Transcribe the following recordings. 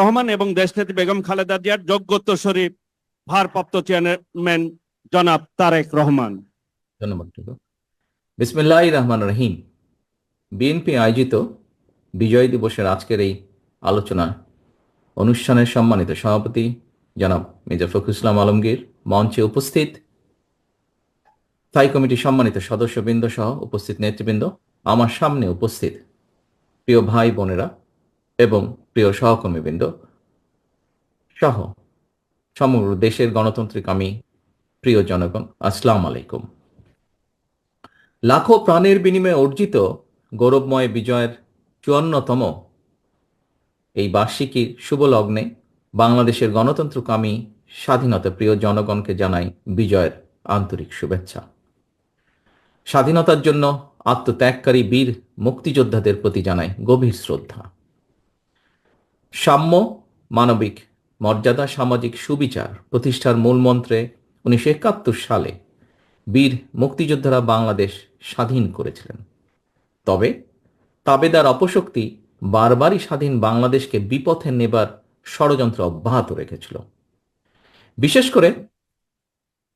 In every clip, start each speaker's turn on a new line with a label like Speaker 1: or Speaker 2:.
Speaker 1: রহমান এবং দেশনেত্রী বেগম খালেদা জিয়ার যোগ্যত্বশরী ভারপ্রাপ্ত চেয়ারম্যান জনাব তারেক রহমান।
Speaker 2: বিসমিল্লাহ রহমান রহিম। বিএনপি আয়োজিত বিজয় দিবসের আজকের এই আলোচনা অনুষ্ঠানের সম্মানিত সভাপতি জনাব মির্জা ফখরুল ইসলাম আলমগীর মঞ্চে উপস্থিত স্থায়ী কমিটির সম্মানিত সদস্যবৃন্দ সহ উপস্থিত নেতৃবৃন্দ আমার সামনে উপস্থিত। প্রিয় ভাই বোনেরা এবং প্রিয় সহকর্মীবৃন্দ, সহ সমগ্র দেশের গণতান্ত্রিক আমি, প্রিয় জনগণ, আসসালাম আলাইকুম। লাখো প্রাণের বিনিময়ে অর্জিত গৌরবময় বিজয়ের চুয়ান্নতম এই বার্ষিকীর শুভ লগ্নে বাংলাদেশের গণতন্ত্রকামী স্বাধীনতা প্রিয় জনগণকে জানাই বিজয়ের আন্তরিক শুভেচ্ছা। স্বাধীনতার জন্য আত্মত্যাগকারী বীর মুক্তিযোদ্ধাদের প্রতি জানাই গভীর শ্রদ্ধা। সাম্য, মানবিক, মর্যাদা, সামাজিক সুবিচার প্রতিষ্ঠার মূলমন্ত্রে উনিশশো একাত্তর সালে বীর মুক্তিযোদ্ধারা বাংলাদেশ স্বাধীন করেছিলেন। তবে তাবেদার অপশক্তি বারবারই স্বাধীন বাংলাদেশকে বিপথে নেবার ষড়যন্ত্র অব্যাহত রেখেছিল। বিশেষ করে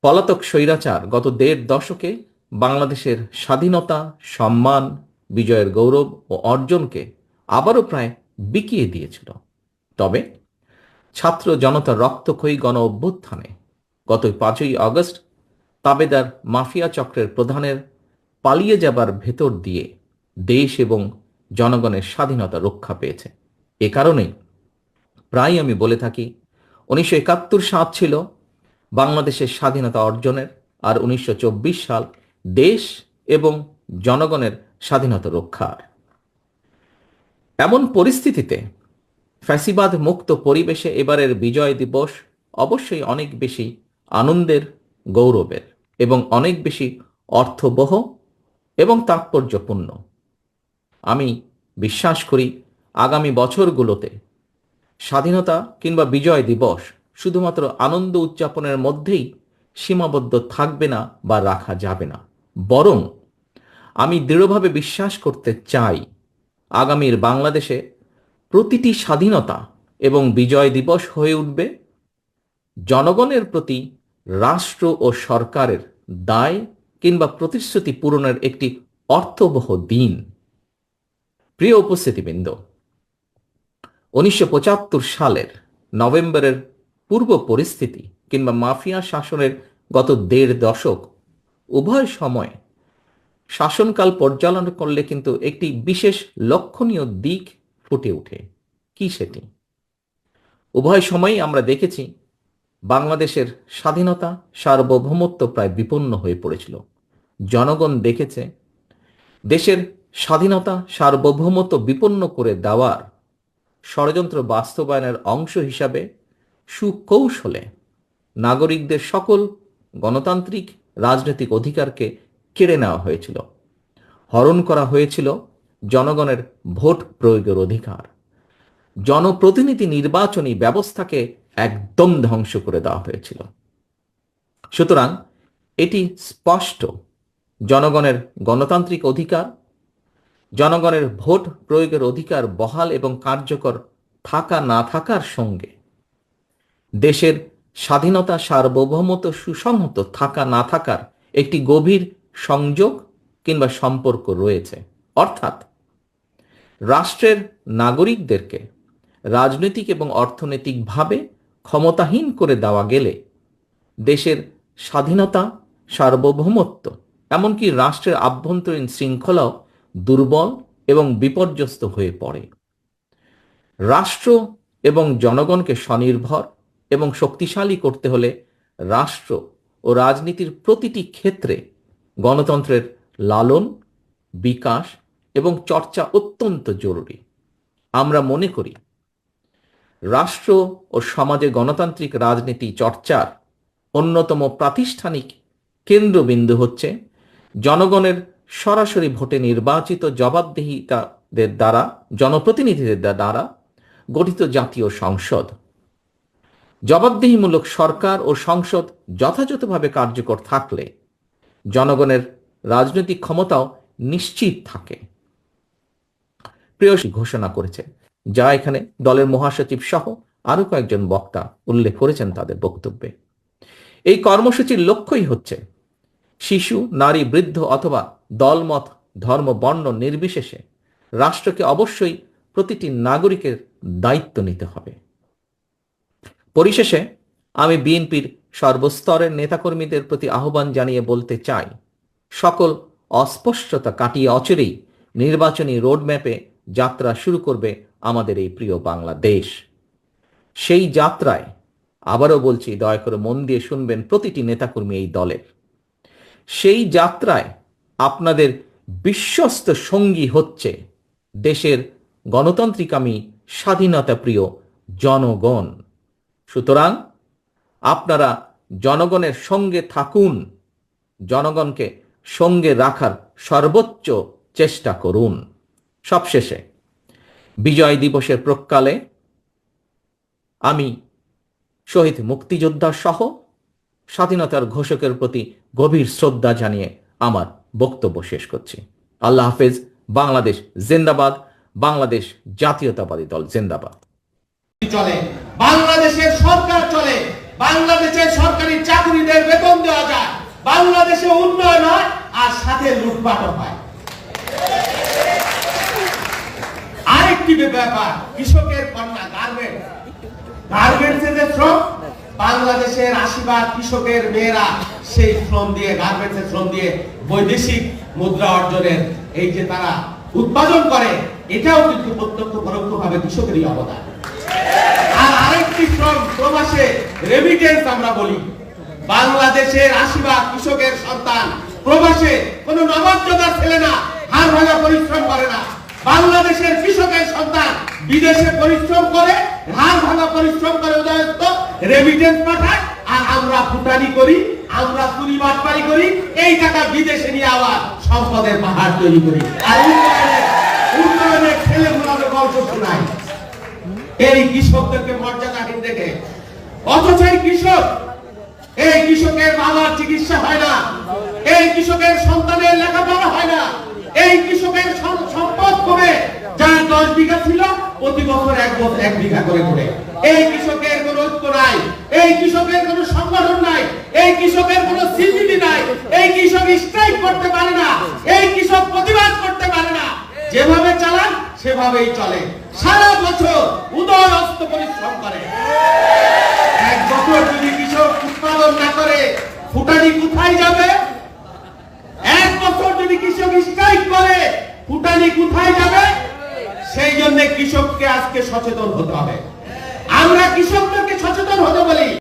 Speaker 2: পলাতক স্বৈরাচার গত দেড় দশকে বাংলাদেশের স্বাধীনতা, সম্মান, বিজয়ের গৌরব ও অর্জনকে আবারও প্রায় বিকিয়ে দিয়েছিল। তবে ছাত্র জনতার রক্তক্ষয়ী গণ অভ্যুত্থানে গত পাঁচই আগস্ট তাবেদার মাফিয়া চক্রের প্রধানের পালিয়ে যাবার ভেতর দিয়ে দেশ এবং জনগণের স্বাধীনতা রক্ষা পেয়েছে। এ কারণেই প্রায় আমি বলে থাকি, উনিশশো একাত্তর সাল ছিল বাংলাদেশের স্বাধীনতা অর্জনের আর উনিশশো চব্বিশ সাল দেশ এবং জনগণের স্বাধীনতা রক্ষার। এমন পরিস্থিতিতে ফ্যাসিবাদ মুক্ত পরিবেশে এবারের বিজয় দিবস অবশ্যই অনেক বেশি আনন্দের, গৌরবের এবং অনেক বেশি অর্থবহ এবং তাৎপর্যপূর্ণ। আমি বিশ্বাস করি আগামী বছরগুলোতে স্বাধীনতা কিংবা বিজয় দিবস শুধুমাত্র আনন্দ উদযাপনের মধ্যেই সীমাবদ্ধ থাকবে না বা রাখা যাবে না। বরং আমি দৃঢ়ভাবে বিশ্বাস করতে চাই আগামীর বাংলাদেশে প্রতিটি স্বাধীনতা এবং বিজয় দিবস হয়ে উঠবে। জনগণের প্রতি রাষ্ট্র ও সরকারের দায় কিংবা প্রতিশ্রুতি পূরণের একটি অর্থবহ দিন। প্রিয় উপস্থিতিবৃন্দ, উনিশশো পঁচাত্তর সালের নভেম্বরের পূর্ব পরিস্থিতি কিংবা মাফিয়া শাসনের গত দেড় দশক উভয় সময় শাসনকাল পর্যালোচনা করলে কিন্তু একটি বিশেষ লক্ষণীয় দিক ফুটে ওঠে। কি সেটি? উভয় সময়ই আমরা দেখেছি বাংলাদেশের স্বাধীনতা সার্বভৌমত্ব প্রায় বিপন্ন হয়ে পড়েছিল। জনগণ দেখেছে দেশের স্বাধীনতা সার্বভৌমত্ব বিপন্ন করে দেওয়ার ষড়যন্ত্র বাস্তবায়নের অংশ হিসাবে সুকৌশলে নাগরিকদের সকল গণতান্ত্রিক রাজনৈতিক অধিকারকে কেড়ে নেওয়া হয়েছিল। হরণ করা হয়েছিল জনগণের ভোট প্রয়োগের অধিকার। জনপ্রতিনিধি নির্বাচনী ব্যবস্থাকে একদম ধ্বংস করে দেওয়া হয়েছিল। সুতরাং এটি স্পষ্ট। জনগণের গণতান্ত্রিক অধিকার, জনগণের ভোট প্রয়োগের অধিকার বহাল এবং কার্যকর থাকা না থাকার সঙ্গে দেশের স্বাধীনতা সার্বভৌমত্ব সুসংহত থাকা না থাকার একটি গভীর সংযোগ কিংবা সম্পর্ক রয়েছে। অর্থাৎ রাষ্ট্রের নাগরিকদেরকে রাজনৈতিক এবং অর্থনৈতিকভাবে ক্ষমতাহীন করে দেওয়া গেলে দেশের স্বাধীনতা, সার্বভৌমত্ব, এমনকি রাষ্ট্রের আভ্যন্তরীণ শৃঙ্খলাও দুর্বল এবং বিপর্যস্ত হয়ে পড়ে। রাষ্ট্র এবং জনগণকে স্বনির্ভর এবং শক্তিশালী করতে হলে রাষ্ট্র ও রাজনীতির প্রতিটি ক্ষেত্রে গণতন্ত্রের লালন, বিকাশ এবং চর্চা অত্যন্ত জরুরি। আমরা মনে করি, রাষ্ট্র ও সমাজে গণতান্ত্রিক রাজনীতি চর্চার অন্যতম প্রাতিষ্ঠানিক কেন্দ্রবিন্দু হচ্ছে জনগণের সরাসরি ভোটে নির্বাচিত জবাবদিহিতাদের দ্বারা, জনপ্রতিনিধিদের দ্বারা গঠিত জাতীয় সংসদ। জবাবদিহিমূলক সরকার ও সংসদ যথাযথভাবে কার্যকর থাকলে জনগণের রাজনৈতিক ক্ষমতাও নিশ্চিত থাকে। প্রেয়সী ঘোষণা করেছে, যা এখানে দলের মহাসচিব সহ আরও কয়েকজন বক্তা উল্লেখ করেছেন তাদের বক্তব্যে। এই কর্মসূচির লক্ষ্যই হচ্ছে শিশু, নারী, বৃদ্ধ অথবা দলমত, ধর্ম, বর্ণ নির্বিশেষে রাষ্ট্রকে অবশ্যই প্রতিটি নাগরিকের দায়িত্ব নিতে হবে। পরিশেষে আমি বিএনপির সর্বস্তরের নেতাকর্মীদের প্রতি আহ্বান জানিয়ে বলতে চাই, সকল অস্পষ্টতা কাটিয়ে অচেরেই নির্বাচনী রোডম্যাপে যাত্রা শুরু করবে আমাদের এই প্রিয় বাংলাদেশ। সেই যাত্রায় আবারও বলছি, দয়া করে মন দিয়ে শুনবেন প্রতিটি নেতাকর্মী এই দলের। সেই যাত্রায় আপনাদের বিশ্বস্ত সঙ্গী হচ্ছে দেশের গণতান্ত্রিকামী স্বাধীনতা প্রিয় জনগণ। সুতরাং আপনারা জনগণের সঙ্গে থাকুন, জনগণকে সঙ্গে রাখার সর্বোচ্চ চেষ্টা করুন। সবশেষে বিজয় দিবসের প্রকালে আমি শহীদ মুক্তিযোদ্ধা সহ স্বাধীনতার ঘোষকের প্রতি গভীর শ্রদ্ধা জানিয়ে আমার বক্তব্য শেষ করছি। আল্লাহ হাফেজ, বাংলাদেশ জিন্দাবাদ, বাংলাদেশ জাতীয়তাবাদী দল জিন্দাবাদ।
Speaker 3: চলে, বাংলাদেশের সরকার চলে, বাংলাদেশের সরকারি চাকরিদের বেতন দেওয়া যায়। বাংলাদেশে উন্নয়ন হয় আর সাথে লুটপাটও হয়। ব্যাপার, কৃষকের গার্মেন্ট শ্রম, বাংলাদেশের আশীর্বাদ কৃষকের মেয়েরা সেই শ্রম দিয়ে গার্মেন্টসের শ্রম দিয়ে বৈদেশিক মুদ্রা অর্জনের এই যে তারা উৎপাদন করে, এটাও কিন্তু প্রত্যক্ষ পরোক্ষ ভাবে কৃষকেরই অবদান। আর আরেকটি শ্রম, প্রবাসে রেমিটেন্স আমরা বলি। বাংলাদেশের আশীর্বাদ কৃষকের সন্তান, প্রবাসে কোন নবাজ্যতার ছেলে না হার ভাঙা পরিশ্রম করে না। বাংলাদেশের কৃষকের সন্তান বিদেশে পরিশ্রম করে হার ভাঙা পরিশ্রম করে উদয়ত্ত রেমিটেন্স পাঠায়, আর আমরা ফুটানি করি, আমরা চুরি বাটপারি করি, এই টাকা বিদেশে নিয়ে আবার সম্পদের পাহাড় তৈরি করি। আর উন্নয়নের উন্নয়নের ছেলেগুলোকে গল্প শোনায় এই কৃষকদেরকে মর্যাদাহীন দেখে। অথচ এই কৃষক, এই কৃষকের বাবার চিকিৎসা হয় না, এই কৃষকের সন্তানের লেখাপড়া হয় না, এই কৃষকের কমে যার দশ বিঘা ছিল, প্রতি বছর এক বছর এক বিঘা করে করে এই কৃষকের কোনো ঐক্য নাই। এই কৃষকের কোনো সংগঠন নাই। এই কৃষকের কোনো সিপিটি নাই। এই কৃষক স্ট্রাইক করতে পারে না। এই কৃষক প্রতিবাদ করতে পারে না। যেভাবে চালান, সেভাবেই চলে। সারা বছর উদয় অস্ত পরিশ্রম করে। এক বছর যদি কৃষক উৎপাদন না করে ফুটানি কোথায় যাবে এক বছর যদি কৃষক স্ট্রাইক করে ফুটানি কোথায় যাবে